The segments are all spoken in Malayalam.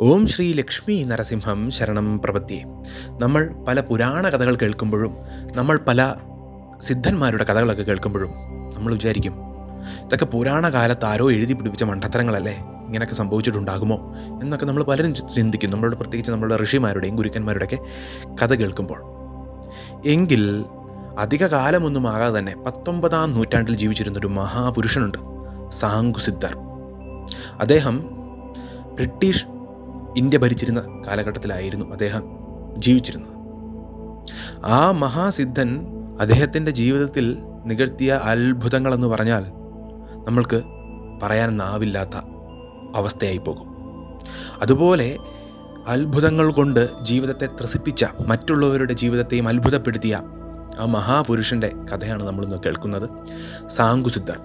ഓം ശ്രീ ലക്ഷ്മി നരസിംഹം ശരണം പ്രപത്തിയെ നമ്മൾ പല പുരാണ കഥകൾ കേൾക്കുമ്പോഴും നമ്മൾ പല സിദ്ധന്മാരുടെ കഥകളൊക്കെ കേൾക്കുമ്പോഴും നമ്മൾ വിചാരിക്കും ഇതൊക്കെ പുരാണ കാലത്ത് ആരോ എഴുതി പിടിപ്പിച്ച മണ്ടത്തരങ്ങളല്ലേ? ഇങ്ങനെയൊക്കെ സംഭവിച്ചിട്ടുണ്ടാകുമോ? എന്നൊക്കെ നമ്മൾ പലരും ചിന്തിക്കും. നമ്മളുടെ പ്രത്യേകിച്ച് നമ്മളുടെ ഋഷിമാരുടെയും ഗുരുക്കന്മാരുടെയൊക്കെ കഥ കേൾക്കുമ്പോൾ. എങ്കിൽ അധിക കാലമൊന്നും ആകാതെ തന്നെ പത്തൊമ്പതാം നൂറ്റാണ്ടിൽ ജീവിച്ചിരുന്നൊരു മഹാപുരുഷനുണ്ട് സാങ്കുസിദ്ധർ അദ്ദേഹം ബ്രിട്ടീഷ് ഇന്ത്യ ഭരിച്ചിരുന്ന കാലഘട്ടത്തിലായിരുന്നു അദ്ദേഹം ജീവിച്ചിരുന്നത്. ആ മഹാസിദ്ധൻ അദ്ദേഹത്തിന്റെ ജീവിതത്തിൽ നികഴ്ത്തിയ അത്ഭുതങ്ങളെന്ന് പറഞ്ഞാൽ നമ്മൾക്ക് പറയാനൊന്നാവില്ലാത്ത അവസ്ഥയായി പോകും അതുപോലെ അത്ഭുതങ്ങൾ കൊണ്ട് ജീവിതത്തെ ത്രസിപ്പിച്ച മറ്റുള്ളവരുടെ ജീവിതത്തെയും അത്ഭുതപ്പെടുത്തിയ ആ മഹാപുരുഷന്റെ കഥയാണ് നമ്മളിന്ന് കേൾക്കുന്നത്. സാങ്കുസിദ്ധർ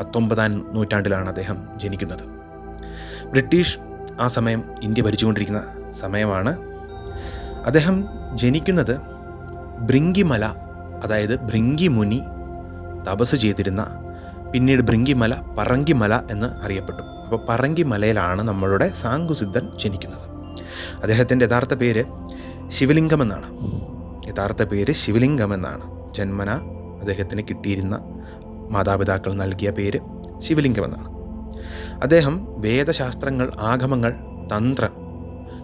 പത്തൊമ്പതാം നൂറ്റാണ്ടിലാണ് അദ്ദേഹം ജനിക്കുന്നത്. ബ്രിട്ടീഷ് ആ സമയം ഇന്ത്യ ഭരിച്ചുകൊണ്ടിരിക്കുന്ന സമയമാണ്. അദ്ദേഹം ജനിക്കുന്നത് ഭൃങ്കിമല അതായത് ഭൃങ്കിമുനി തപസ് ചെയ്തിരുന്ന പിന്നീട് ഭൃങ്കിമല പറങ്കിമല എന്ന് അറിയപ്പെട്ടു. അപ്പോൾ പറങ്കിമലയിലാണ് നമ്മളുടെ സാങ്കുസിദ്ധൻ ജനിക്കുന്നത്. അദ്ദേഹത്തിന്റെ യഥാർത്ഥ പേര് ശിവലിംഗം എന്നാണ്. യഥാർത്ഥ പേര് ശിവലിംഗം എന്നാണ്. ജന്മന അദ്ദേഹത്തിന് കിട്ടിയിരുന്ന മാതാപിതാക്കൾ നൽകിയ പേര് ശിവലിംഗം എന്നാണ്. അദ്ദേഹം വേദശാസ്ത്രങ്ങൾ ആഗമങ്ങൾ തന്ത്രം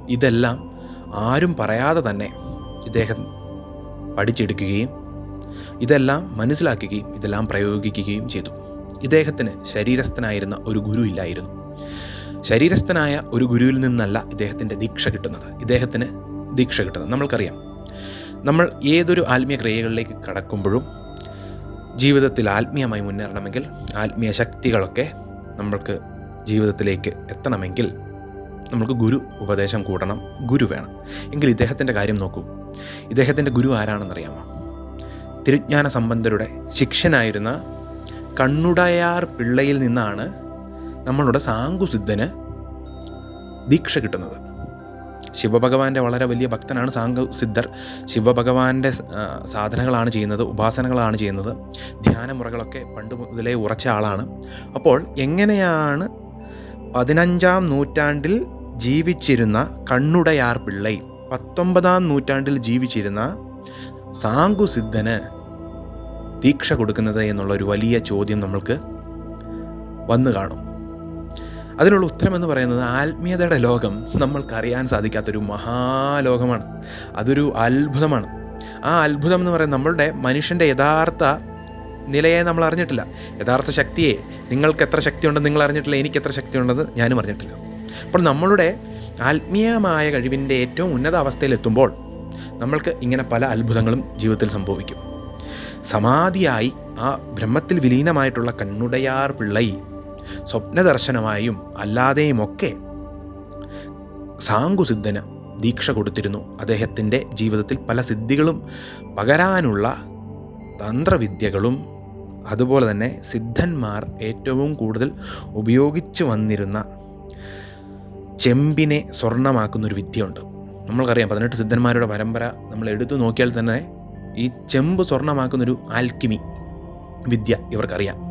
ഇതെല്ലാം ആരും പറയാതെ തന്നെ ഇദ്ദേഹം പഠിച്ചെടുക്കുകയും ഇതെല്ലാം മനസ്സിലാക്കുകയും ഇതെല്ലാം പ്രയോഗിക്കുകയും ചെയ്തു. ഇദ്ദേഹത്തിന് ശരീരസ്ഥനായിരുന്ന ഒരു ഗുരു ഇല്ലായിരുന്നു. ശരീരസ്ഥനായ ഒരു ഗുരുവിൽ നിന്നല്ല ഇദ്ദേഹത്തിന്റെ ദീക്ഷ കിട്ടുന്നത്. ഇദ്ദേഹത്തിന് ദീക്ഷ കിട്ടുന്നത്. നമ്മൾക്കറിയാം. നമ്മൾ ഏതൊരു ആത്മീയ ക്രിയകളിലേക്ക് കടക്കുമ്പോഴും ജീവിതത്തിൽ ആത്മീയമായി മുന്നേറണമെങ്കിൽ ആത്മീയ ശക്തികളൊക്കെ നമ്മൾക്ക് ജീവിതത്തിലേക്ക് എത്തണമെങ്കിൽ നമുക്ക് ഗുരു ഉപദേശം കൂടണം ഗുരു വേണം. എങ്കിൽ ഇദ്ദേഹത്തിന്റെ കാര്യം നോക്കൂ. ഇദ്ദേഹത്തിന്റെ ഗുരു ആരാണെന്നറിയാമോ? തിരുജ്ഞാന സംബന്ധരുടെ ശിക്ഷനായിരുന്ന കണ്ണുടയാർ പിള്ളയിൽ നിന്നാണ് നമ്മളുടെ സാങ്കുസിദ്ധന് ദീക്ഷ കിട്ടുന്നത്. ശിവഭഗവാന്റെ വളരെ വലിയ ഭക്തനാണ് സാങ്കു സിദ്ധർ. ശിവഭഗവാന്റെ സാധനകളാണ് ചെയ്യുന്നത് ഉപാസനകളാണ് ചെയ്യുന്നത്. ധ്യാനമുറകളൊക്കെ പണ്ട് മുതലേ ഉറച്ച ആളാണ്. അപ്പോൾ എങ്ങനെയാണ് പതിനഞ്ചാം നൂറ്റാണ്ടിൽ ജീവിച്ചിരുന്ന കണ്ണുടയാർ പിള്ളൈ പത്തൊമ്പതാം നൂറ്റാണ്ടിൽ ജീവിച്ചിരുന്ന സാങ്കു സിദ്ധന് ദീക്ഷ കൊടുക്കുന്നത് എന്നുള്ള ഒരു വലിയ ചോദ്യം നമ്മൾക്ക് വന്നു കാണും. അതിനുള്ള ഉത്തരം എന്ന് പറയുന്നത് ആത്മീയതയുടെ ലോകം നമ്മൾക്കറിയാൻ സാധിക്കാത്തൊരു മഹാലോകമാണ്. അതൊരു അത്ഭുതമാണ്. ആ അത്ഭുതം എന്ന് പറയുന്നത് നമ്മളുടെ മനുഷ്യന്റെ യഥാർത്ഥ നിലയെ നമ്മൾ അറിഞ്ഞിട്ടില്ല. യഥാർത്ഥ ശക്തിയെ നിങ്ങൾക്ക് എത്ര ശക്തിയുണ്ടെന്ന് നിങ്ങൾ അറിഞ്ഞിട്ടില്ല എനിക്ക് എത്ര ശക്തിയുണ്ടെന്ന് ഞാനും അറിഞ്ഞിട്ടില്ല. അപ്പോൾ നമ്മളുടെ ആത്മീയമായ കഴിവിന്റെ ഏറ്റവും ഉന്നത അവസ്ഥയിലെത്തുമ്പോൾ നമ്മൾക്ക് ഇങ്ങനെ പല അത്ഭുതങ്ങളും ജീവിതത്തിൽ സംഭവിക്കും. സമാധിയായി ആ ബ്രഹ്മത്തിൽ വിലീനമായിട്ടുള്ള കണ്ണുടയാർ പിള്ളൈ സ്വപ്നദർശനമായും അല്ലാതെയുമൊക്കെ സാങ്കുസിദ്ധന് ദീക്ഷ കൊടുത്തിരുന്നു. അദ്ദേഹത്തിന്റെ ജീവിതത്തിൽ പല സിദ്ധികളും പകരാനുള്ള തന്ത്രവിദ്യകളും അതുപോലെ തന്നെ സിദ്ധന്മാർ ഏറ്റവും കൂടുതൽ ഉപയോഗിച്ചു വന്നിരുന്ന ചെമ്പിനെ സ്വർണമാക്കുന്ന ഒരു വിദ്യയുണ്ട്. നമ്മൾക്കറിയാം പതിനെട്ട് സിദ്ധന്മാരുടെ പരമ്പര നമ്മൾ എടുത്തു നോക്കിയാൽ തന്നെ ഈ ചെമ്പ് സ്വർണമാക്കുന്നൊരു ആൽക്കിമി വിദ്യ ഇവർക്കറിയാം.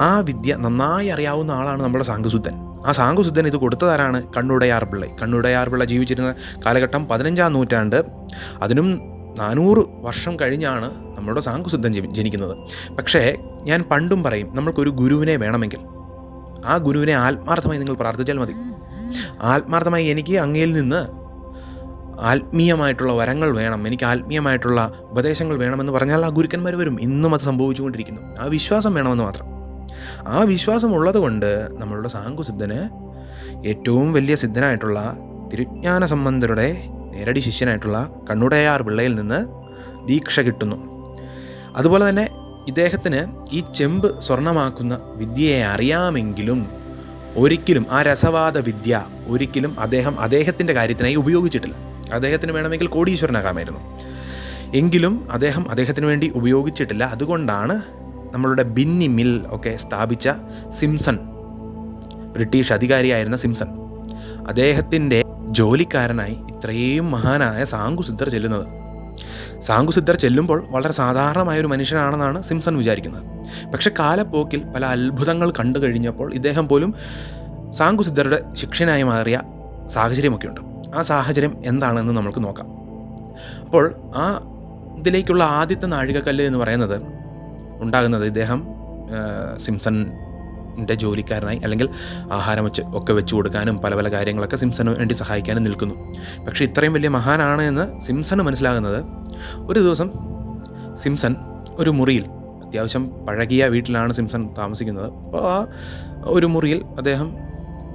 ആ വിദ്യ നന്നായി അറിയാവുന്ന ആളാണ് നമ്മുടെ സാങ്കുസുദ്ധൻ ആ സാങ്കുസുദ്ധൻ ഇത് കൊടുത്തതാരാണ്? കണ്ണുടയാർ പിള്ളൈ. കണ്ണുടയാർ പിള്ള ജീവിച്ചിരുന്ന കാലഘട്ടം പതിനഞ്ചാം നൂറ്റാണ്ട്. അതിനും നാനൂറ് വർഷം കഴിഞ്ഞാണ് നമ്മുടെ സാങ്കുസുദ്ധൻ ജനി- ജനിക്കുന്നത്. പക്ഷേ ഞാൻ പണ്ടും പറയും നമ്മൾക്കൊരു ഗുരുവിനെ വേണമെങ്കിൽ. ആ ഗുരുവിനെ ആത്മാർത്ഥമായി നിങ്ങൾ പ്രാർത്ഥിച്ചാൽ മതി. ആത്മാർത്ഥമായി എനിക്ക് അങ്ങയിൽ നിന്ന് ആത്മീയമായിട്ടുള്ള വരങ്ങൾ വേണം. എനിക്ക് ആത്മീയമായിട്ടുള്ള ഉപദേശങ്ങൾ വേണമെന്ന് പറഞ്ഞാൽ ആ ഗുരുക്കന്മാർ വരും. ഇന്നും അത് സംഭവിച്ചുകൊണ്ടിരിക്കുന്നു. ആ വിശ്വാസം വേണമെന്ന് മാത്രം. ആ വിശ്വാസം ഉള്ളത് കൊണ്ട് നമ്മളുടെ സാങ്കുസിദ്ധന് ഏറ്റവും വലിയ സിദ്ധനായിട്ടുള്ള തിരുജ്ഞാന സംബന്ധരുടെ നേരടി ശിഷ്യനായിട്ടുള്ള കണ്ണുടയാർ പിള്ളയിൽ നിന്ന് ദീക്ഷ കിട്ടുന്നു. അതുപോലെ തന്നെ ഇദ്ദേഹത്തിന് ഈ ചെമ്പ് സ്വർണമാക്കുന്ന വിദ്യയെ അറിയാമെങ്കിലും ഒരിക്കലും ആ രസവാദ വിദ്യ ഒരിക്കലും അദ്ദേഹം അദ്ദേഹത്തിന്റെ കാര്യത്തിനായി ഉപയോഗിച്ചിട്ടില്ല. അദ്ദേഹത്തിന് വേണമെങ്കിൽ കോടീശ്വരനാകാമായിരുന്നു. എങ്കിലും അദ്ദേഹം അദ്ദേഹത്തിന് വേണ്ടി ഉപയോഗിച്ചിട്ടില്ല. അതുകൊണ്ടാണ് നമ്മളുടെ ബിന്നി മിൽ ഒക്കെ സ്ഥാപിച്ച സിംസൺ. British അധികാരിയായിരുന്ന Simpson. അദ്ദേഹത്തിന്റെ ജോലിക്കാരനായി ഇത്രയും മഹാനായ സാങ്കുസിദ്ധർ ചെല്ലുന്നത്. സാങ്കുസിദ്ധർ ചെല്ലുമ്പോൾ വളരെ സാധാരണമായ ഒരു മനുഷ്യനാണെന്നാണ് സിംസൺ വിചാരിക്കുന്നത്. പക്ഷെ കാലപ്പോക്കിൽ പല അത്ഭുതങ്ങൾ കണ്ടു കഴിഞ്ഞപ്പോൾ ഇദ്ദേഹം പോലും സാങ്കുസിദ്ധരുടെ ശിക്ഷനായി മാറിയ സാഹചര്യമൊക്കെ ഉണ്ട് ആ സാഹചര്യം എന്താണെന്ന് നമുക്ക് നോക്കാം. അപ്പോൾ ആ ഇതിലേക്കുള്ള ആദ്യത്തെ നാഴികക്കല്ല് എന്ന് പറയുന്നത് ഉണ്ടാകുന്നത് ഇദ്ദേഹം സിംസന്റെ ജോലിക്കാരനായി അല്ലെങ്കിൽ ആഹാരം വെച്ച് ഒക്കെ വെച്ച് കൊടുക്കാനും പല പല കാര്യങ്ങളൊക്കെ സിംസന് വേണ്ടി സഹായിക്കാനും നിൽക്കുന്നു. പക്ഷേ ഇത്രയും വലിയ മഹാനാണ് എന്ന് സിംസണ് മനസ്സിലാകുന്നത്. ഒരു ദിവസം സിംസൺ ഒരു മുറിയിൽ അത്യാവശ്യം പഴകിയ വീട്ടിലാണ് സിംസൺ താമസിക്കുന്നത്. അപ്പോൾ ആ ഒരു മുറിയിൽ അദ്ദേഹം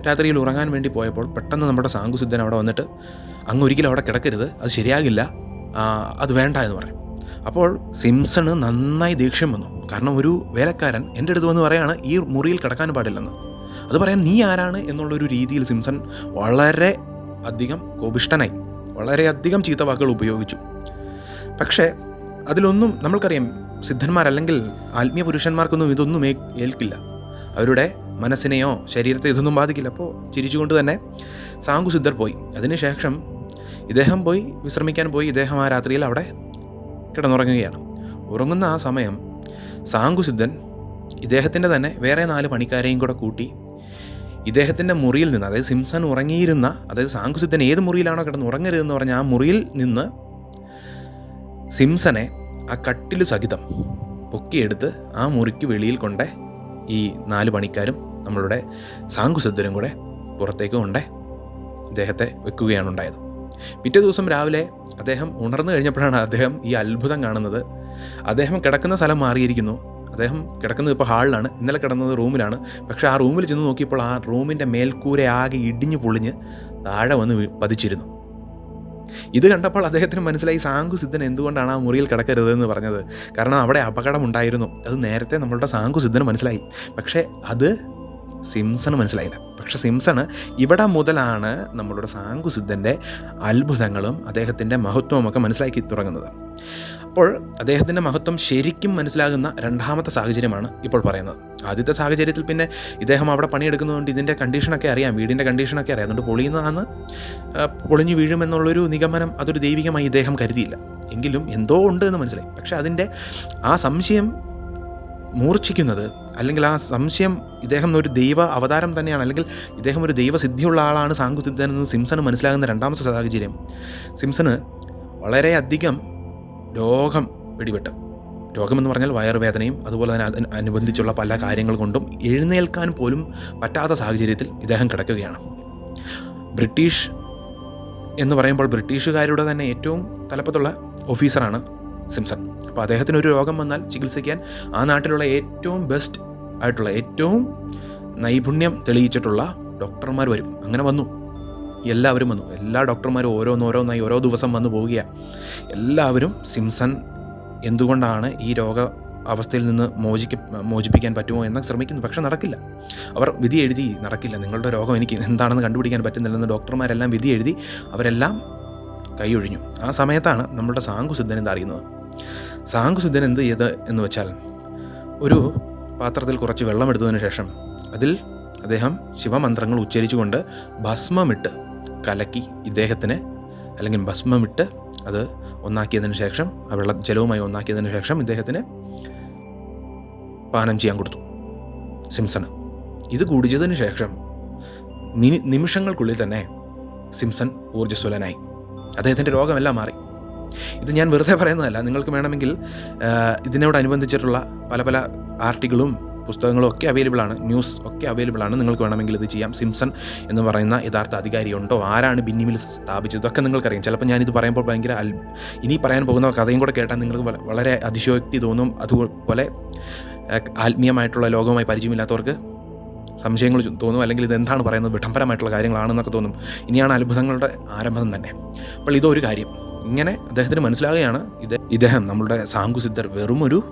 രാത്രിയിൽ ഉറങ്ങാൻ വേണ്ടി പോയപ്പോൾ പെട്ടെന്ന് നമ്മുടെ സാങ്കുസിദ്ധൻ അവിടെ വന്നിട്ട് അങ്ങ് ഒരിക്കലും അവിടെ കിടക്കരുത് അത് ശരിയാകില്ല. അത് വേണ്ട എന്ന് പറയും അപ്പോൾ സിംസണ് നന്നായി ദേഷ്യം വന്നു. കാരണം ഒരു വേലക്കാരൻ എന്റെ അടുത്ത് വന്ന് പറയാണ് ഈ മുറിയിൽ കിടക്കാൻ പാടില്ലെന്ന്. അത് പറയാൻ നീ ആരാണ് എന്നുള്ളൊരു രീതിയിൽ സിംസൺ വളരെ അധികം കോപിഷ്ടനായി വളരെയധികം ചീത്ത വാക്കുകൾ ഉപയോഗിച്ചു. പക്ഷേ അതിലൊന്നും നമ്മൾക്കറിയാം സിദ്ധന്മാരല്ലെങ്കിൽ ആത്മീയ പുരുഷന്മാർക്കൊന്നും ഇതൊന്നും ഏൽക്കില്ല. അവരുടെ മനസ്സിനെയോ ശരീരത്തെ ഇതൊന്നും ബാധിക്കില്ല. അപ്പോൾ ചിരിച്ചുകൊണ്ട് തന്നെ സാങ്കുസിദ്ധർ പോയി. അതിനുശേഷം ഇദ്ദേഹം പോയി വിശ്രമിക്കാൻ പോയി. ഇദ്ദേഹം ആ രാത്രിയിൽ അവിടെ കിടന്നുറങ്ങുകയാണ്. ഉറങ്ങുന്ന ആ സമയം സാങ്കുസിദ്ധൻ ഇദ്ദേഹത്തിന്റെ തന്നെ വേറെ നാല് പണിക്കാരെയും കൂടെ കൂട്ടി ഇദ്ദേഹത്തിന്റെ മുറിയിൽ നിന്ന് അതായത് സിംസൺ ഉറങ്ങിയിരുന്ന അതായത് സാങ്കുസിദ്ധൻ ഏത് മുറിയിലാണോ കിടന്ന് ഉറങ്ങരുതെന്ന് പറഞ്ഞ ആ മുറിയിൽ നിന്ന് സിംസനെ ആ കട്ടിൽ സഹിതം പൊക്കിയെടുത്ത് ആ മുറിക്ക് വെളിയിൽ കൊണ്ട് ഈ നാല് പണിക്കാരും നമ്മളുടെ സാങ്കുസിദ്ധരും കൂടെ പുറത്തേക്ക് കൊണ്ട് അദ്ദേഹത്തെ വെക്കുകയാണ് ഉണ്ടായത്. പിറ്റേ ദിവസം രാവിലെ അദ്ദേഹം ഉണർന്നു കഴിഞ്ഞപ്പോഴാണ് അദ്ദേഹം ഈ അത്ഭുതം കാണുന്നത്. അദ്ദേഹം കിടക്കുന്ന സ്ഥലം മാറിയിരിക്കുന്നു. അദ്ദേഹം കിടക്കുന്നത് ഇപ്പോൾ ഹാളിലാണ്. ഇന്നലെ കിടന്നത് റൂമിലാണ്. പക്ഷേ ആ റൂമിൽ ചെന്ന് നോക്കിയപ്പോൾ ആ റൂമിന്റെ മേൽക്കൂര ആകെ ഇടിഞ്ഞു പൊളിഞ്ഞ് താഴെ വന്ന് പതിച്ചിരുന്നു. ഇത് കണ്ടപ്പോൾ അദ്ദേഹത്തിന് മനസ്സിലായി സാങ്കു സിദ്ധൻ എന്തുകൊണ്ടാണ് ആ മുറിയിൽ കിടക്കരുതെന്ന് പറഞ്ഞത്. കാരണം അവിടെ അപകടമുണ്ടായിരുന്നു. അത് നേരത്തെ നമ്മളുടെ സാങ്കു സിദ്ധന് മനസ്സിലായി. പക്ഷേ അത് സിംസണ് മനസ്സിലായില്ല. പക്ഷെ സിംസണ് ഇവിടെ മുതലാണ് നമ്മളുടെ സാങ്കു സിദ്ധന്റെ അത്ഭുതങ്ങളും അദ്ദേഹത്തിന്റെ മഹത്വമൊക്കെ മനസ്സിലാക്കി തുടങ്ങുന്നത്. അപ്പോൾ അദ്ദേഹത്തിന്റെ മഹത്വം ശരിക്കും മനസ്സിലാകുന്ന രണ്ടാമത്തെ സാഹചര്യമാണ് ഇപ്പോൾ പറയുന്നത്. ആദ്യത്തെ സാഹചര്യത്തിൽ പിന്നെ ഇദ്ദേഹം അവിടെ പണിയെടുക്കുന്നതുകൊണ്ട് ഇതിന്റെ കണ്ടീഷനൊക്കെ അറിയാം. വീടിന്റെ കണ്ടീഷനൊക്കെ അറിയാം. അതുകൊണ്ട് പൊളിയുന്നതാണ്. പൊളിഞ്ഞു വീഴുമെന്നുള്ളൊരു നിഗമനം അതൊരു ദൈവികമായി ഇദ്ദേഹം കരുതിയില്ല. എങ്കിലും എന്തോ ഉണ്ട് എന്ന് മനസ്സിലായി. പക്ഷേ അതിന്റെ ആ സംശയം മൂർച്ഛിക്കുന്നത് അല്ലെങ്കിൽ ആ സംശയം ഇദ്ദേഹം ഒരു ദൈവ അവതാരം തന്നെയാണ്. അല്ലെങ്കിൽ ഇദ്ദേഹം ഒരു ദൈവസിദ്ധിയുള്ള ആളാണ് സാങ്കുസിദ്ധൻ എന്ന് സിംസണ് മനസ്സിലാകുന്ന രണ്ടാമത്തെ സാഹചര്യം സിംസണ് വളരെയധികം രോഗം പിടിപെട്ട്. രോഗമെന്ന് പറഞ്ഞാൽ വയറുവേദനയും അതുപോലെ തന്നെ അനുബന്ധിച്ചുള്ള പല കാര്യങ്ങൾ കൊണ്ടും എഴുന്നേൽക്കാൻ പോലും പറ്റാത്ത സാഹചര്യത്തിൽ ഇദ്ദേഹം കിടക്കുകയാണ്. ബ്രിട്ടീഷ് എന്ന് പറയുമ്പോൾ ബ്രിട്ടീഷുകാരുടെ തന്നെ ഏറ്റവും തലപ്പത്തുള്ള ഓഫീസറാണ് സിംസൺ. അപ്പോൾ അദ്ദേഹത്തിന് ഒരു രോഗം വന്നാൽ ചികിത്സിക്കാൻ ആ നാട്ടിലുള്ള ഏറ്റവും ബെസ്റ്റ് ആയിട്ടുള്ള ഏറ്റവും നൈപുണ്യം തെളിയിച്ചിട്ടുള്ള ഡോക്ടർമാർ വരും. അങ്ങനെ വന്നു. എല്ലാവരും വന്നു. എല്ലാ ഡോക്ടർമാരും ഓരോന്നോരോന്നായി ഓരോ ദിവസം വന്നു പോവുകയാണ് എല്ലാവരും സിംസൺ എന്തുകൊണ്ടാണ് ഈ രോഗ അവസ്ഥയിൽ നിന്ന് മോചിക്ക മോചിപ്പിക്കാൻ പറ്റുമോ എന്ന് ശ്രമിക്കുന്നു. പക്ഷെ നടക്കില്ല. അവർ വിധി എഴുതി. നടക്കില്ല. നിങ്ങളുടെ രോഗം എനിക്ക് എന്താണെന്ന് കണ്ടുപിടിക്കാൻ പറ്റുന്നില്ലെന്ന് ഡോക്ടർമാരെല്ലാം വിധി എഴുതി അവരെല്ലാം കൈയൊഴിഞ്ഞു. ആ സമയത്താണ് നമ്മളുടെ സാങ്കുസിദ്ധൻ എന്താ അറിയുന്നത്? സാങ്കുസിദ്ധൻ എന്ത് ചെയ്ത് എന്ന് വെച്ചാൽ ഒരു പാത്രത്തിൽ കുറച്ച് വെള്ളം എടുത്തതിന് ശേഷം അതിൽ അദ്ദേഹം ശിവമന്ത്രങ്ങൾ ഉച്ചരിച്ചുകൊണ്ട് ഭസ്മമിട്ട് കലക്കി ഇദ്ദേഹത്തിന് അല്ലെങ്കിൽ ഭസ്മമിട്ട് അത് ഒന്നാക്കിയതിന് ശേഷം ആ വെള്ള ജലവുമായി ഒന്നാക്കിയതിന് ശേഷം ഇദ്ദേഹത്തിന് പാനം ചെയ്യാൻ കൊടുത്തു. സിംസണ് ഇത് കുടിച്ചതിന് ശേഷം മിനി നിമിഷങ്ങൾക്കുള്ളിൽ തന്നെ സിംസൺ ഊർജസ്വലനായി. അദ്ദേഹത്തിന്റെ രോഗമെല്ലാം മാറി. ഇത് ഞാൻ വെറുതെ പറയുന്നതല്ല. നിങ്ങൾക്ക് വേണമെങ്കിൽ ഇതിനോട് ഇതിനോടനുബന്ധിച്ചിട്ടുള്ള പല പല ആർട്ടിക്കിളും പുസ്തകങ്ങളും ഒക്കെ അവൈലബിൾ ആണ്. ന്യൂസ് ഒക്കെ അവൈലബിൾ ആണ്. നിങ്ങൾക്ക് വേണമെങ്കിൽ ഇത് ചെയ്യാം. സിംസൺ എന്ന് പറയുന്ന യഥാർത്ഥ അധികാരിയുണ്ടോ ആരാണ് ബിന്നിമിൽ സ്ഥാപിച്ചത്? ഇതൊക്കെ നിങ്ങൾക്കറിയാം. ചിലപ്പോൾ ഞാനിത് പറയുമ്പോൾ ഭയങ്കര ഇനി പറയാൻ പോകുന്ന കഥയും കൂടെ കേട്ടാൽ നിങ്ങൾക്ക് വളരെ അതിശയോക്തി തോന്നും. അതുപോലെ ആത്മീയമായിട്ടുള്ള ലോകവുമായി പരിചയമില്ലാത്തവർക്ക് സംശയങ്ങൾ തോന്നും. അല്ലെങ്കിൽ ഇത് എന്താണ് പറയുന്നത്? വിഡംബരമായിട്ടുള്ള കാര്യങ്ങളാണെന്നൊക്കെ തോന്നും. ഇനിയാണ് അത്ഭുതങ്ങളുടെ ആരംഭം തന്നെ. അപ്പോൾ ഇതൊരു കാര്യം. ഇങ്ങനെ അദ്ദേഹത്തിന് മനസ്സിലാകുകയാണ് ഇത് ഇദ്ദേഹം നമ്മളുടെ സാങ്കുസിദ്ധർ വെറുമൊരു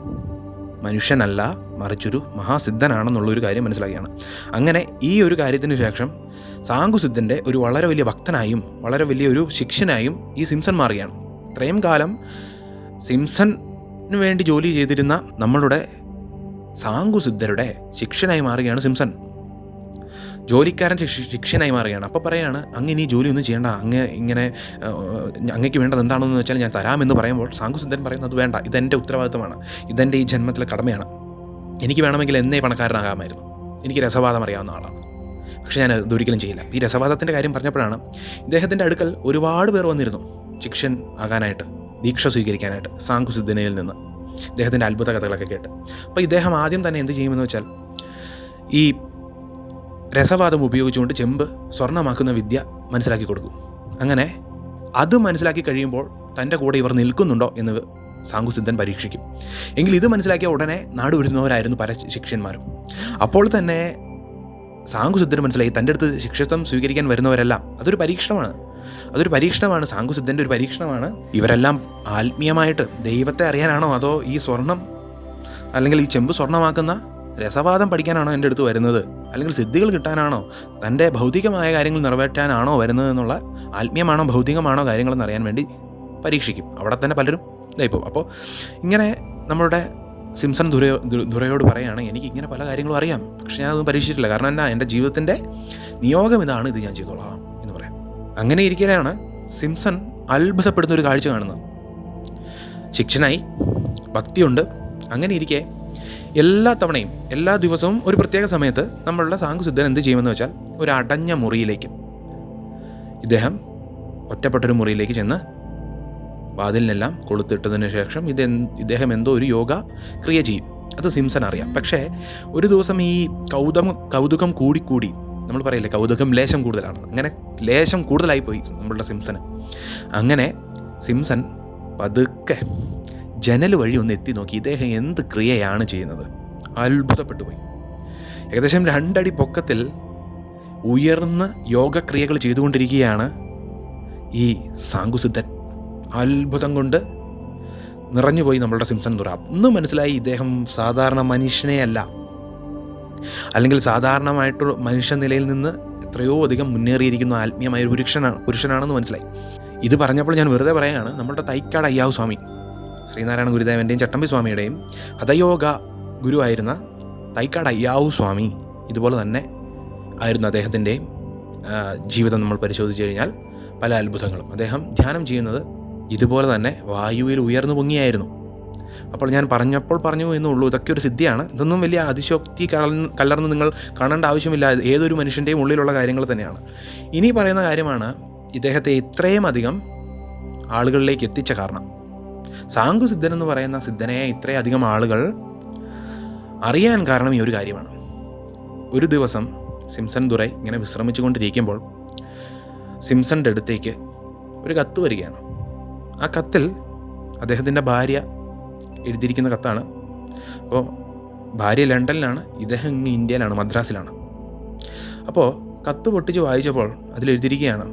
മനുഷ്യനല്ല മറിച്ചൊരു മഹാസിദ്ധനാണെന്നുള്ളൊരു കാര്യം മനസ്സിലാക്കിയാണ് അങ്ങനെ ഈ ഒരു കാര്യത്തിന് ശേഷം സാങ്കുസിദ്ധന്റെ ഒരു വളരെ വലിയ ഭക്തനായും വളരെ വലിയൊരു ശിക്ഷനായും ഈ സിംസൺ മാറുകയാണ്. ഇത്രയും കാലം സിംസണിന് വേണ്ടി ജോലി ചെയ്തിരുന്ന നമ്മളുടെ സാങ്കുസിദ്ധരുടെ ശിക്ഷനായി മാറുകയാണ് സിംസൺ. ജോലിക്കാരൻ ശിക്ഷ- ശിക്ഷനായി മാറുകയാണ്. അപ്പോൾ പറയാണ് അങ്ങ് ഇനി ജോലിയൊന്നും ചെയ്യേണ്ട. അങ്ങ് ഇങ്ങനെ അങ്ങേക്ക് അങ്ങയ്ക്ക് വേണ്ടത് എന്താണെന്ന് വെച്ചാൽ ഞാൻ തരാമെന്ന് പറയുമ്പോൾ സാങ്കുസുന്ദരൻ പറയുന്നത് വേണ്ട. ഇതെന്റെ ഉത്തരവാദിത്തമാണ്. ഇതെന്റെ ഈ ജന്മത്തിലെ കടമയാണ്. എനിക്ക് വേണമെങ്കിൽ എന്നേ പണക്കാരനാകാമായിരുന്നു. എനിക്ക് രസവാദം അറിയാവുന്ന ആളാണ്. പക്ഷേ ഞാൻ ഇതൊരിക്കലും ചെയ്യില്ല. ഈ രസവാദത്തിന്റെ കാര്യം പറഞ്ഞപ്പോഴാണ് ഇദ്ദേഹത്തിന്റെ അടുക്കൽ ഒരുപാട് പേർ വന്നിരുന്നു ശിക്ഷൻ ആകാനായിട്ട് ദീക്ഷ സ്വീകരിക്കാനായിട്ട് സാങ്കുസിദ്ധനയിൽ നിന്ന്. ഇദ്ദേഹത്തിന്റെ അത്ഭുത കഥകളൊക്കെ കേട്ട്. അപ്പോൾ ഇദ്ദേഹം ആദ്യം തന്നെ എന്ത് ചെയ്യുമെന്ന് വെച്ചാൽ ഈ രസവാദം ഉപയോഗിച്ചുകൊണ്ട് ചെമ്പ് സ്വർണമാക്കുന്ന വിദ്യ മനസ്സിലാക്കി കൊടുക്കും. അങ്ങനെ അത് മനസ്സിലാക്കി കഴിയുമ്പോൾ തന്റെ കൂടെ ഇവർ നിൽക്കുന്നുണ്ടോ എന്ന് സാങ്കുസിദ്ധൻ പരീക്ഷിക്കും. എങ്കിൽ ഇത് മനസ്സിലാക്കിയ ഉടനെ നാട് വരുന്നവരായിരുന്നു പല ശിഷ്യന്മാരും. അപ്പോൾ തന്നെ സാങ്കുസിദ്ധന് മനസ്സിലായി തന്റെ അടുത്ത് ശിക്ഷത്വം സ്വീകരിക്കാൻ വരുന്നവരെല്ലാം അതൊരു പരീക്ഷണമാണ്. അതൊരു പരീക്ഷണമാണ് സാങ്കുസിദ്ധന്റെ ഒരു പരീക്ഷണമാണ്. ഇവരെല്ലാം ആത്മീയമായിട്ട് ദൈവത്തെ അറിയാനാണോ അതോ ഈ സ്വർണം അല്ലെങ്കിൽ ഈ ചെമ്പ് സ്വർണമാക്കുന്ന രസവാദം പഠിക്കാനാണോ എന്റെ അടുത്ത് വരുന്നത്? അല്ലെങ്കിൽ സിദ്ധികൾ കിട്ടാനാണോ? തന്റെ ഭൗതികമായ കാര്യങ്ങൾ നിറവേറ്റാനാണോ വരുന്നത് എന്നുള്ള ആത്മീയമാണോ ഭൗതികമാണോ കാര്യങ്ങളെന്ന് അറിയാൻ വേണ്ടി പരീക്ഷിക്കും. അവിടെ തന്നെ പലരും ഇതായിപ്പോൾ അപ്പോൾ ഇങ്ങനെ നമ്മളുടെ സിംസൺ ദുരയോ ദുരയോട് പറയുകയാണ് എനിക്ക് ഇങ്ങനെ പല കാര്യങ്ങളും അറിയാം. പക്ഷേ ഞാനതൊന്നും പരീക്ഷിച്ചിട്ടില്ല. കാരണം എന്നാ എന്റെ ജീവിതത്തിന്റെ നിയോഗം ഇതാണ് ഇത് ഞാൻ ചെയ്തോളാം എന്ന് പറയാം. അങ്ങനെ ഇരിക്കലാണ് സിംസൺ അത്ഭുതപ്പെടുന്ന ഒരു കാഴ്ച കാണുന്നത്. ശിക്ഷനായി ഭക്തിയുണ്ട്. അങ്ങനെ ഇരിക്കെ എല്ലാ തവണയും എല്ലാ ദിവസവും ഒരു പ്രത്യേക സമയത്ത് നമ്മളുടെ സാങ്കുസിദ്ധൻ എന്ത് ചെയ്യുമെന്ന് വെച്ചാൽ ഒരു അടഞ്ഞ മുറിയിലേക്ക്. ഇദ്ദേഹം ഒറ്റപ്പെട്ടൊരു മുറിയിലേക്ക് ചെന്ന് വാതിലിനെല്ലാം കൊളുത്തിട്ടതിന് ശേഷം ഇത് ഇദ്ദേഹം എന്തോ ഒരു യോഗ ക്രിയ ചെയ്യും. അത് സിംസൺ അറിയാം. പക്ഷേ ഒരു ദിവസം ഈ കൗതുകം കൗതുകം കൂടിക്കൂടി നമ്മൾ പറയില്ലേ കൗതുകം ലേശം കൂടുതലാണ്. അങ്ങനെ ലേശം കൂടുതലായി പോയി നമ്മളുടെ സിംസന്. അങ്ങനെ സിംസൺ പതുക്കെ ജനൽ വഴി ഒന്ന് എത്തി നോക്കി. ഇദ്ദേഹം എന്ത് ക്രിയയാണ് ചെയ്യുന്നത്? അത്ഭുതപ്പെട്ടു പോയി ഏകദേശം രണ്ടടി പൊക്കത്തിൽ ഉയർന്ന് യോഗക്രിയകൾ ചെയ്തുകൊണ്ടിരിക്കുകയാണ് ഈ സാങ്കുസിദ്ധൻ അത്ഭുതം കൊണ്ട് നിറഞ്ഞുപോയി നമ്മളുടെ സിംസൺ തുറ. ഒന്ന് മനസ്സിലായി ഇദ്ദേഹം സാധാരണ മനുഷ്യനെയല്ല അല്ലെങ്കിൽ സാധാരണമായിട്ട് മനുഷ്യ നിലയിൽ നിന്ന് എത്രയോ അധികം മുന്നേറിയിരിക്കുന്ന ആത്മീയമായ ഒരു പുരുഷനാണ് പുരുഷനാണെന്ന് മനസ്സിലായി. ഇത് പറഞ്ഞപ്പോൾ ഞാൻ വെറുതെ പറയുകയാണ് നമ്മളുടെ തൈക്കാട് അയ്യാവ് സ്വാമി. ശ്രീനാരായണ ഗുരുദേവന്റെയും ചട്ടമ്പി സ്വാമിയുടെയും ഹതയോഗ ഗുരുവായിരുന്ന തൈക്കാട് അയ്യാവു സ്വാമി ഇതുപോലെ തന്നെ ആയിരുന്നു അദ്ദേഹത്തിന്റെയും ജീവിതം നമ്മൾ പരിശോധിച്ച് കഴിഞ്ഞാൽ പല അത്ഭുതങ്ങളും. അദ്ദേഹം ധ്യാനം ചെയ്യുന്നത് ഇതുപോലെ തന്നെ വായുവിൽ ഉയർന്നു പൊങ്ങിയായിരുന്നു. അപ്പോൾ ഞാൻ പറഞ്ഞപ്പോൾ പറഞ്ഞു എന്നുള്ളൂ ഇതൊക്കെ ഒരു സിദ്ധിയാണ്. ഇതൊന്നും വലിയ അതിശോക്തി കലർന്ന് നിങ്ങൾ കാണേണ്ട ആവശ്യമില്ല. ഏതൊരു മനുഷ്യന്റെയും ഉള്ളിലുള്ള കാര്യങ്ങൾ തന്നെയാണ്. ഇനി പറയുന്ന കാര്യമാണ് ഇദ്ദേഹത്തെ ഇത്രയും അധികം ആളുകളിലേക്ക് എത്തിച്ച കാരണം. സാങ്കു സിദ്ധൻ എന്ന് പറയുന്ന സിദ്ധനെ ഇത്രയധികം ആളുകൾ അറിയാൻ കാരണം ഈ ഒരു കാര്യമാണ്. ഒരു ദിവസം സിംസൺ ദുരൈ ഇങ്ങനെ വിശ്രമിച്ചുകൊണ്ടിരിക്കുമ്പോൾ സിംസന്റെ അടുത്തേക്ക് ഒരു കത്ത് വരികയാണ്. ആ കത്തിൽ അദ്ദേഹത്തിന്റെ ഭാര്യ എഴുതിയിരിക്കുന്ന കത്താണ്. അപ്പോൾ ഭാര്യ ലണ്ടനിലാണ് ഇദ്ദേഹം ഇങ്ങ് ഇന്ത്യയിലാണ് മദ്രാസിലാണ്. അപ്പോൾ കത്ത് പൊട്ടിച്ച് വായിച്ചപ്പോൾ അതിലെഴുതിയിരിക്കുകയാണ്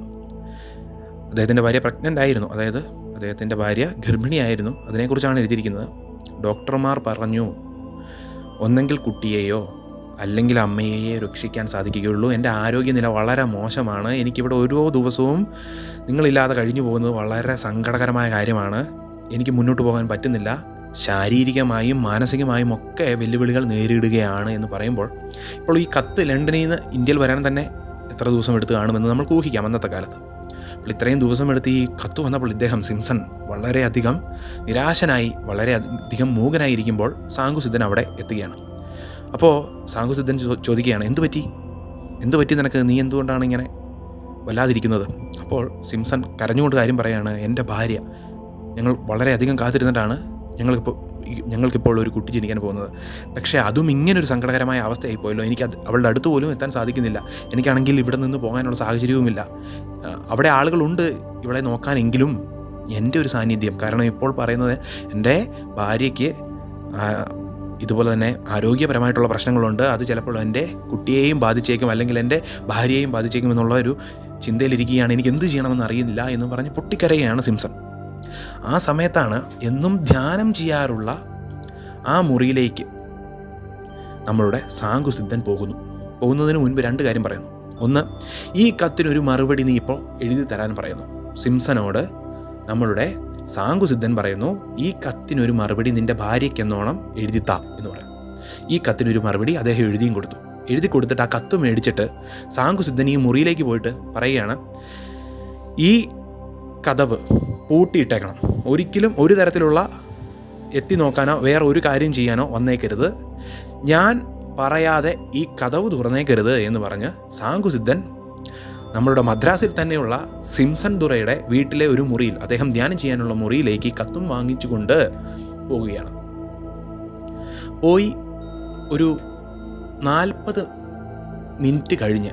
അദ്ദേഹത്തിന്റെ ഭാര്യ പ്രഗ്നന്റ് ആയിരുന്നു. അതായത് അദ്ദേഹത്തിന്റെ ഭാര്യ ഗർഭിണിയായിരുന്നു. അതിനെക്കുറിച്ചാണ് എഴുതിയിരിക്കുന്നത്. ഡോക്ടർമാർ പറഞ്ഞു ഒന്നെങ്കിൽ കുട്ടിയെയോ അല്ലെങ്കിൽ അമ്മയെയോ രക്ഷിക്കാൻ സാധിക്കുകയുള്ളൂ. എന്റെ ആരോഗ്യനില വളരെ മോശമാണ്. എനിക്കിവിടെ ഓരോ ദിവസവും നിങ്ങളില്ലാതെ കഴിഞ്ഞു പോകുന്നത് വളരെ സങ്കടകരമായ കാര്യമാണ്. എനിക്ക് മുന്നോട്ട് പോകാൻ പറ്റുന്നില്ല. ശാരീരികമായും മാനസികമായും ഒക്കെ വെല്ലുവിളികൾ നേരിടുകയാണ് എന്ന് പറയുമ്പോൾ ഇപ്പോൾ ഈ കത്ത് ലണ്ടനിൽ നിന്ന് ഇന്ത്യയിൽ വരാൻ തന്നെ എത്ര ദിവസം എടുത്ത് കാണുമെന്ന് നമുക്ക് ഊഹിക്കാം അന്നത്തെ കാലത്ത്. അപ്പോൾ ഇത്രയും ദിവസം എടുത്ത് ഈ കത്ത് വന്നപ്പോൾ ഇദ്ദേഹം സിംസൺ വളരെയധികം നിരാശനായി വളരെ അധികം മൂകനായിരിക്കുമ്പോൾ സാങ്കുസിദ്ധൻ അവിടെ എത്തുകയാണ്. അപ്പോൾ സാങ്കുസിദ്ധൻ ചോദിക്കുകയാണ് എന്ത് പറ്റി? എന്ത് പറ്റി നിനക്ക്? നീ എന്തുകൊണ്ടാണ് ഇങ്ങനെ വല്ലാതിരിക്കുന്നത്? അപ്പോൾ സിംസൺ കരഞ്ഞുകൊണ്ട് കാര്യം പറയുകയാണ് എന്റെ ഭാര്യ ഞങ്ങൾ വളരെയധികം കാത്തിരുന്നിട്ടാണ് ഞങ്ങൾക്കിപ്പോൾ ഈ- ഞങ്ങൾക്കിപ്പോൾ ഒരു കുട്ടി ജനിക്കാൻ പോകുന്നത്. പക്ഷേ അതും ഇങ്ങനൊരു സങ്കടകരമായ അവസ്ഥയായി പോയല്ലോ. എനിക്ക് അവളുടെ അടുത്ത് പോലും എത്താൻ സാധിക്കുന്നില്ല. എനിക്കാണെങ്കിൽ ഇവിടെ നിന്ന് പോകാനുള്ള സാഹചര്യവുമില്ല. അവിടെ ആളുകളുണ്ട് ഇവിടെ നോക്കാനെങ്കിലും എന്റെ ഒരു സാന്നിധ്യം. കാരണം ഇപ്പോൾ പറയുന്നത് എന്റെ ഭാര്യയ്ക്ക് ഇതുപോലെ തന്നെ ആരോഗ്യപരമായിട്ടുള്ള പ്രശ്നങ്ങളുണ്ട്. അത് ചിലപ്പോൾ എന്റെ കുട്ടിയെയും ബാധിച്ചേക്കും അല്ലെങ്കിൽ എന്റെ ഭാര്യയെയും ബാധിച്ചേക്കും എന്നുള്ള ഒരു ചിന്തയിലിരിക്കുകയാണ്. എനിക്ക് എന്ത് ചെയ്യണമെന്ന് അറിയുന്നില്ല എന്ന് പറഞ്ഞ് പൊട്ടിക്കരയാണ് സിംസൺ. ആ സമയത്താണ് എന്നും ധ്യാനം ചെയ്യാറുള്ള ആ മുറിയിലേക്ക് നമ്മളുടെ സാങ്കുസിദ്ധൻ പോകുന്നു. പോകുന്നതിന് മുൻപ് രണ്ട് കാര്യം പറയുന്നു. ഒന്ന് ഈ കത്തിനൊരു മറുപടി നീ ഇപ്പോൾ എഴുതി തരാൻ പറയുന്നു. സിംസനോട് നമ്മളുടെ സാങ്കുസിദ്ധൻ പറയുന്നു ഈ കത്തിനൊരു മറുപടി നിന്റെ ഭാര്യയ്ക്കെന്നോണം എഴുതി താ എന്ന് പറയുന്നു ഈ കത്തിനൊരു മറുപടി അദ്ദേഹം എഴുതിയും കൊടുത്തു. എഴുതി കൊടുത്തിട്ട് ആ കത്ത് മേടിച്ചിട്ട് സാങ്കുസിദ്ധൻ ഈ മുറിയിലേക്ക് പോയിട്ട് പറയുകയാണ് ഈ കഥവ് പൂട്ടിയിട്ടേക്കണം. ഒരിക്കലും ഒരു തരത്തിലുള്ള എത്തി നോക്കാനോ വേറെ ഒരു കാര്യം ചെയ്യാനോ വന്നേക്കരുത്. ഞാൻ പറയാതെ ഈ കഥവ് തുറന്നേക്കരുത് എന്ന് പറഞ്ഞ് സാങ്കുസിദ്ധൻ നമ്മളുടെ മദ്രാസിൽ തന്നെയുള്ള സിംസൺ ദുറയുടെ വീട്ടിലെ ഒരു മുറിയിൽ അദ്ദേഹം ധ്യാനം ചെയ്യാനുള്ള മുറിയിലേക്ക് കത്തും വാങ്ങിച്ചുകൊണ്ട് പോവുകയാണ്. പോയി ഒരു നാൽപ്പത് മിനിറ്റ് കഴിഞ്ഞ്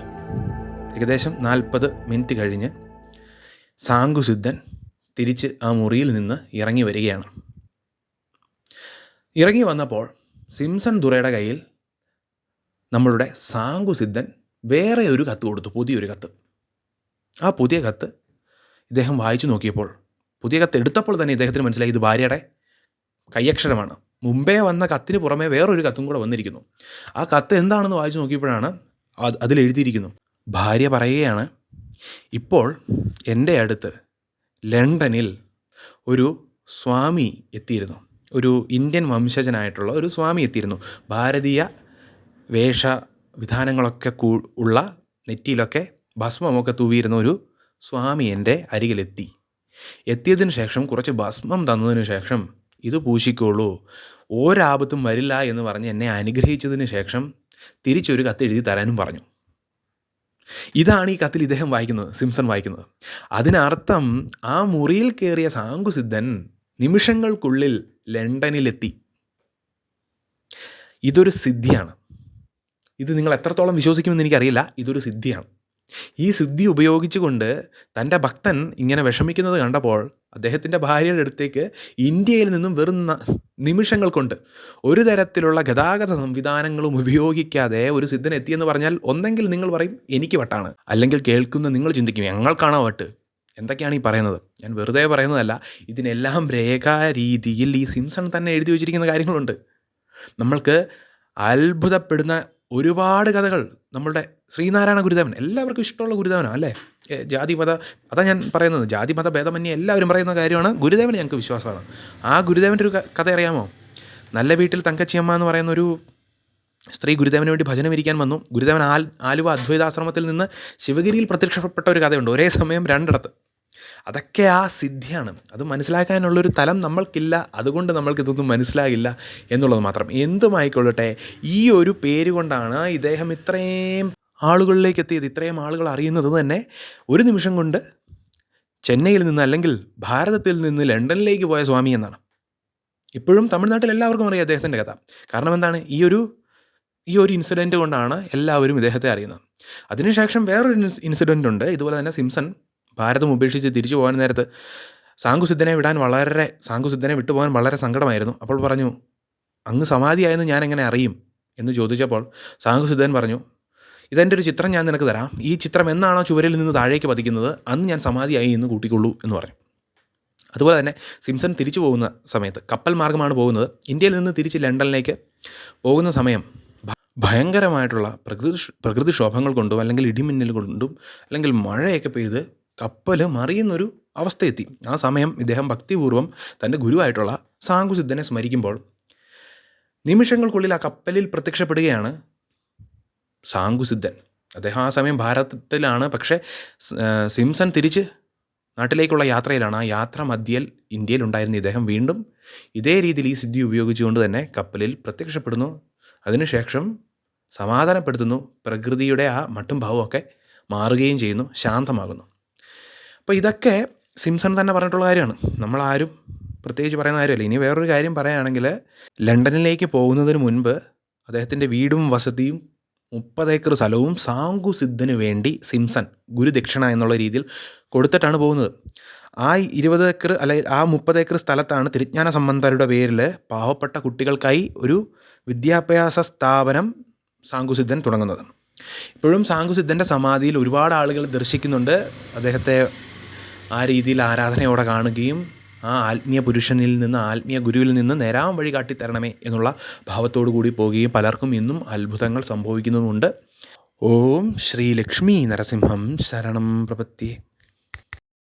ഏകദേശം നാൽപ്പത് മിനിറ്റ് കഴിഞ്ഞ് സാങ്കുസിദ്ധൻ തിരിച്ച് ആ മുറിയിൽ നിന്ന് ഇറങ്ങി വരികയാണ്. ഇറങ്ങി വന്നപ്പോൾ സിംസൺ ദുറയുടെ കയ്യിൽ നമ്മളുടെ സാങ്കുസിദ്ധൻ വേറെ ഒരു കത്ത് കൊടുത്തു പുതിയൊരു കത്ത്. ആ പുതിയ കത്ത് ഇദ്ദേഹം വായിച്ചു നോക്കിയപ്പോൾ പുതിയ കത്ത് എടുത്തപ്പോൾ തന്നെ ഇദ്ദേഹത്തിന് മനസ്സിലായി ഇത് ഭാര്യയുടെ കയ്യക്ഷരമാണ് മുമ്പേ വന്ന കത്തിന് പുറമെ വേറൊരു കത്തും കൂടെ വന്നിരിക്കുന്നു. ആ കത്ത് എന്താണെന്ന് വായിച്ചു നോക്കിയപ്പോഴാണ് അതിലെഴുതിയിരിക്കുന്നു ഭാര്യ പറയുകയാണ് ഇപ്പോൾ എന്റെ അടുത്ത് ലണ്ടനിൽ ഒരു സ്വാമി എത്തിയിരുന്നു. ഒരു ഇന്ത്യൻ വംശജനായിട്ടുള്ള ഒരു സ്വാമി എത്തിയിരുന്നു. ഭാരതീയ വേഷ വിധാനങ്ങളൊക്കെ കൂ ഉള്ള നെറ്റിയിലൊക്കെ ഭസ്മമൊക്കെ തൂവിയിരുന്ന ഒരു സ്വാമി എന്റെ അരികിലെത്തി. എത്തിയതിന് ശേഷം കുറച്ച് ഭസ്മം തന്നതിന് ശേഷം ഇത് പൂശിക്കോളൂ. ഒരാപത്തും വരില്ല എന്ന് പറഞ്ഞ് എന്നെ അനുഗ്രഹിച്ചതിന് ശേഷം തിരിച്ചൊരു കത്ത് എഴുതി തരാനും പറഞ്ഞു. ഇതാണ് ഈ കത്തിൽ ഇദ്ദേഹം വായിക്കുന്നത് സിംസൺ വായിക്കുന്നത്. അതിനർത്ഥം ആ മുറിയിൽ കയറിയ സാങ്കുസിദ്ധൻ നിമിഷങ്ങൾക്കുള്ളിൽ ലണ്ടനിലെത്തി. ഇതൊരു സിദ്ധിയാണ്. ഇത് നിങ്ങൾ എത്രത്തോളം വിശ്വസിക്കുമെന്ന് എനിക്കറിയില്ല. ഇതൊരു സിദ്ധിയാണ്. ഈ സിദ്ധി ഉപയോഗിച്ചുകൊണ്ട് തന്റെ ഭക്തൻ ഇങ്ങനെ വിഷമിക്കുന്നത് കണ്ടപ്പോൾ അദ്ദേഹത്തിന്റെ ഭാര്യയുടെ അടുത്തേക്ക് ഇന്ത്യയിൽ നിന്നും വെറും നിമിഷങ്ങൾ കൊണ്ട് ഒരു തരത്തിലുള്ള ഗതാഗത സംവിധാനങ്ങളും ഉപയോഗിക്കാതെ ഒരു സിദ്ധൻ എത്തിയെന്ന് പറഞ്ഞാൽ ഒന്നെങ്കിൽ നിങ്ങൾ പറയും എനിക്ക് വട്ടാണ്. അല്ലെങ്കിൽ കേൾക്കുന്ന നിങ്ങൾ ചിന്തിക്കും ഞങ്ങൾക്കാണോ വട്ട്? എന്തൊക്കെയാണ് ഈ പറയുന്നത്? ഞാൻ വെറുതെ പറയുന്നതല്ല ഇതിനെല്ലാം രേഖാരീതിയിൽ ഈ സിംസൺ തന്നെ എഴുതി വച്ചിരിക്കുന്ന കാര്യങ്ങളുണ്ട്. നമ്മൾക്ക് അത്ഭുതപ്പെടുന്ന ഒരുപാട് കഥകൾ നമ്മളുടെ ശ്രീനാരായണ ഗുരുദേവൻ എല്ലാവർക്കും ഇഷ്ടമുള്ള ഗുരുദേവനാണ് അല്ലേ? ജാതി മത അതാ ഞാൻ പറയുന്നത്. ജാതി മത ഭേദമന്യേ എല്ലാവരും പറയുന്ന കാര്യമാണ് ഗുരുദേവന് ഞങ്ങൾക്ക് വിശ്വാസമാണ്. ആ ഗുരുദേവന്റെ ഒരു കഥ അറിയാമോ? നല്ല വീട്ടിൽ തങ്കച്ചിയമ്മ എന്ന് പറയുന്ന ഒരു സ്ത്രീ ഗുരുദേവന് വേണ്ടി ഭജനം ഇരിക്കാൻ വന്നു. ഗുരുദേവൻ ആൽ ആലുവ അദ്വൈതാശ്രമത്തിൽ നിന്ന് ശിവഗിരിയിൽ പ്രത്യക്ഷപ്പെട്ട ഒരു കഥയുണ്ട് ഒരേ സമയം രണ്ടിടത്ത്. അതൊക്കെ ആ സിദ്ധിയാണ്. അത് മനസ്സിലാക്കാനുള്ളൊരു തലം നമ്മൾക്കില്ല അതുകൊണ്ട് നമ്മൾക്ക് ഇതൊന്നും മനസ്സിലാകില്ല എന്നുള്ളത് മാത്രം. എന്തുമായിക്കൊള്ളട്ടെ ഈ ഒരു പേര് കൊണ്ടാണ് ഇദ്ദേഹം ഇത്രയും ആളുകളിലേക്ക് എത്തിയത് ഇത്രയും ആളുകൾ അറിയുന്നത് തന്നെ ഒരു നിമിഷം കൊണ്ട് ചെന്നൈയിൽ നിന്ന് അല്ലെങ്കിൽ ഭാരതത്തിൽ നിന്ന് ലണ്ടനിലേക്ക് പോയ സ്വാമി എന്നാണ്. ഇപ്പോഴും തമിഴ്നാട്ടിൽ എല്ലാവർക്കും അറിയാം അദ്ദേഹത്തിന്റെ കഥ. കാരണം എന്താണ്? ഈ ഒരു ഈ ഒരു ഇൻസിഡന്റ് കൊണ്ടാണ് എല്ലാവരും ഇദ്ദേഹത്തെ അറിയുന്നത്. അതിനുശേഷം വേറൊരു ഇൻസിഡന്റ് ഉണ്ട്. ഇതുപോലെ തന്നെ സിംസൺ ഭാരതം ഉപേക്ഷിച്ച് തിരിച്ചു പോകാൻ നേരത്ത് സാങ്കുസിദ്ധനെ വിടാൻ വളരെ സാങ്കുസിദ്ധനെ വിട്ടുപോകാൻ വളരെ സങ്കടമായിരുന്നു. അപ്പോൾ പറഞ്ഞു അങ്ങ് സമാധിയായെന്ന് ഞാൻ എങ്ങനെ അറിയും? എന്ന് ചോദിച്ചപ്പോൾ സാങ്കുസിദ്ധൻ പറഞ്ഞു ഇതെന്റെ ഒരു ചിത്രം ഞാൻ നിനക്ക് തരാം. ഈ ചിത്രം എന്നാണോ ചുവരിൽ നിന്ന് താഴേക്ക് പതിക്കുന്നത്? അന്ന് ഞാൻ സമാധിയായി എന്ന് കൂട്ടിക്കൊള്ളൂ എന്ന് പറഞ്ഞു അതുപോലെ തന്നെ സിംസൺ തിരിച്ചു പോകുന്ന സമയത്ത് കപ്പൽ മാർഗമാണ് പോകുന്നത്. ഇന്ത്യയിൽ നിന്ന് തിരിച്ച് ലണ്ടനിലേക്ക് പോകുന്ന സമയം ഭയങ്കരമായിട്ടുള്ള പ്രകൃതി ക്ഷ- പ്രകൃതിക്ഷോഭങ്ങൾ കൊണ്ടും അല്ലെങ്കിൽ ഇടിമിന്നൽ കൊണ്ടും അല്ലെങ്കിൽ മഴയൊക്കെ പെയ്ത് കപ്പൽ മറിയുന്നൊരു അവസ്ഥയെത്തി. ആ സമയം ഇദ്ദേഹം ഭക്തിപൂർവം തന്റെ ഗുരുവായിട്ടുള്ള സാങ്കുസിദ്ധനെ സ്മരിക്കുമ്പോൾ നിമിഷങ്ങൾക്കുള്ളിൽ ആ കപ്പലിൽ പ്രത്യക്ഷപ്പെടുകയാണ് സാങ്കുസിദ്ധൻ. അദ്ദേഹം ആ സമയം ഭാരതത്തിലാണ്. പക്ഷേ സിംസൺ തിരിച്ച് നാട്ടിലേക്കുള്ള യാത്രയിലാണ്. ആ യാത്ര മധ്യയിൽ ഇന്ത്യയിലുണ്ടായിരുന്ന ഇദ്ദേഹം വീണ്ടും ഇതേ രീതിയിൽ ഈ സിദ്ധി ഉപയോഗിച്ചുകൊണ്ട് തന്നെ കപ്പലിൽ പ്രത്യക്ഷപ്പെടുന്നു. അതിനുശേഷം സമാധാനപ്പെടുത്തുന്നു. പ്രകൃതിയുടെ ആ മട്ടും ഭാവമൊക്കെ മാറുകയും ചെയ്യുന്നു. ശാന്തമാകുന്നു. അപ്പോൾ ഇതൊക്കെ സിംസൺ തന്നെ പറഞ്ഞിട്ടുള്ള കാര്യമാണ്. നമ്മളാരും പ്രത്യേകിച്ച് പറയുന്ന കാര്യമല്ല. ഇനി വേറൊരു കാര്യം പറയുകയാണെങ്കിൽ ലണ്ടനിലേക്ക് പോകുന്നതിന് മുൻപ് അദ്ദേഹത്തിന്റെ വീടും വസതിയും മുപ്പത് ഏക്കർ സ്ഥലവും സാങ്കുസിദ്ധന് വേണ്ടി സിംസൺ ഗുരുദക്ഷിണ എന്നുള്ള രീതിയിൽ കൊടുത്തിട്ടാണ് പോകുന്നത്. ആ ഇരുപത് ഏക്കർ അല്ലെങ്കിൽ ആ മുപ്പത് ഏക്കർ സ്ഥലത്താണ് തിരുജ്ഞാന സംബന്ധരുടെ പേരിൽ പാവപ്പെട്ട കുട്ടികൾക്കായി ഒരു വിദ്യാഭ്യാസ സ്ഥാപനം സാങ്കുസിദ്ധൻ തുടങ്ങുന്നത്. ഇപ്പോഴും സാങ്കുസിദ്ധന്റെ സമാധിയിൽ ഒരുപാട് ആളുകൾ ദർശിക്കുന്നുണ്ട്. അദ്ദേഹത്തെ ആ രീതിയിൽ ആരാധനയോടെ കാണുകയും ആ ആത്മീയ പുരുഷനിൽ നിന്ന് ആത്മീയ ഗുരുവിൽ നിന്ന് നേരാം വഴി കാട്ടിത്തരണമേ എന്നുള്ള ഭാവത്തോടു കൂടി പോവുകയും പലർക്കും ഇന്നും അത്ഭുതങ്ങൾ സംഭവിക്കുന്നതുമുണ്ട് ഓം ശ്രീ ലക്ഷ്മി നരസിംഹം ശരണം പ്രപത്യേ.